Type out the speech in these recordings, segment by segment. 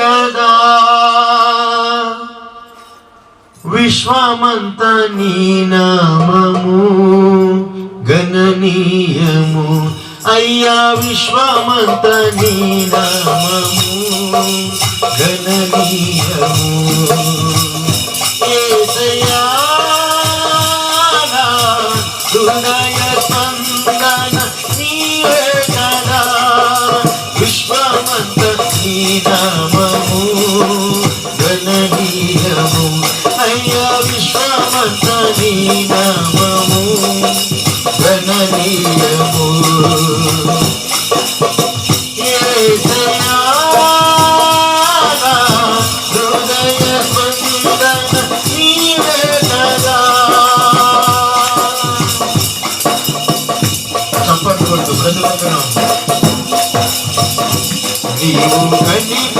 కదా విశ్వమంత నీ నామము గణనీయము. అయ్యా విశ్వమంత నీ నామము గణనీయము. యేసయ్యా నా గణనీయము అయ్యా విశ్వమంత నీనామము గణనీయము యేసయ్యా నా నీవు కనిపించని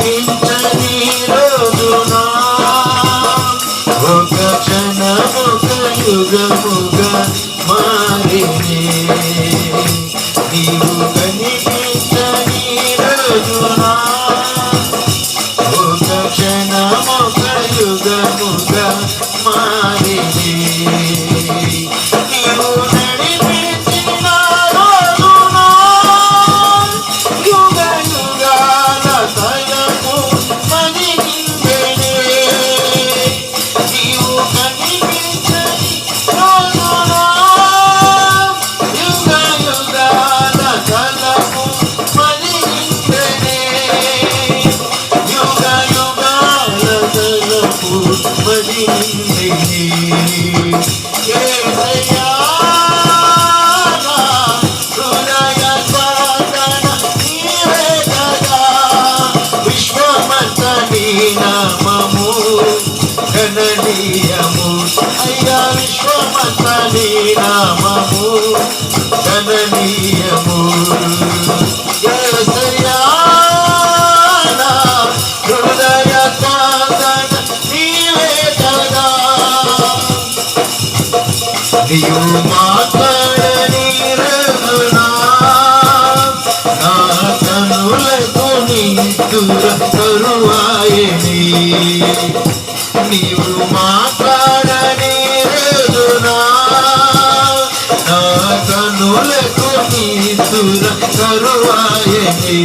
గణనీయము అయ్యా విశ్వమంత నీ నామము. కరువాయని నీవు మాట్లాడని నా కనులకు నీ దూర కరువాయని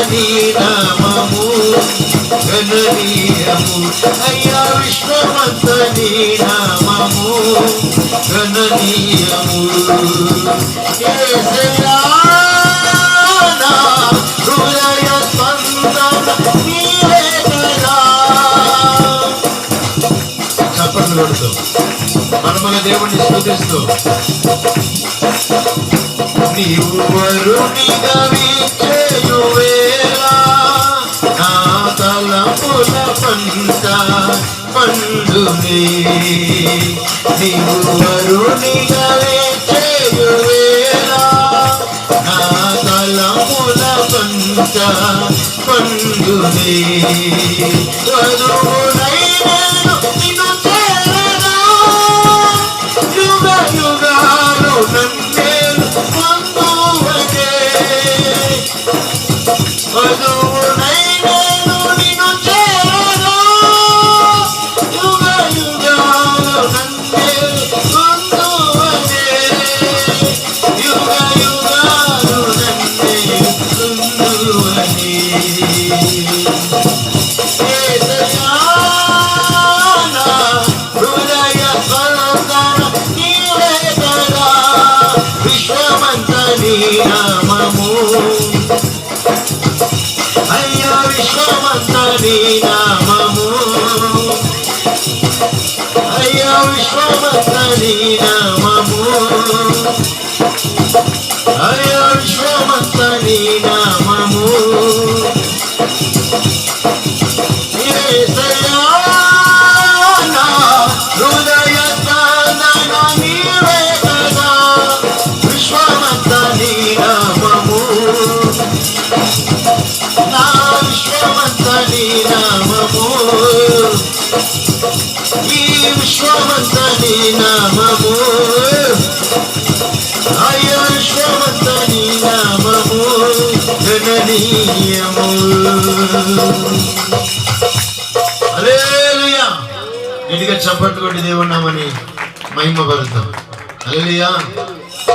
నామము గణనీయము అయ్యా విశ్వమంత నీ నామము గణనీయము హృదయ స్పందన నీవే కదా. చప్పట్లు కొడుతూ మనమల దేవుణ్ణి స్థుతిస్తూ నీవు వరుణిగా విచ్చేయువేళ పంట నీవు వరుణిగా విచ్చేయువేళ నా తలపుల పంట నిన్ను యుగ యుగాలు పొందువగే ఈ నామము. అయ్య విశ్వమంతని నామము. గణనీయము. హల్లెలూయా. గట్టిగా చప్పట్లు కొట్టి దేవున్నామని మహిమ పరుతాం హల్లెలూయా.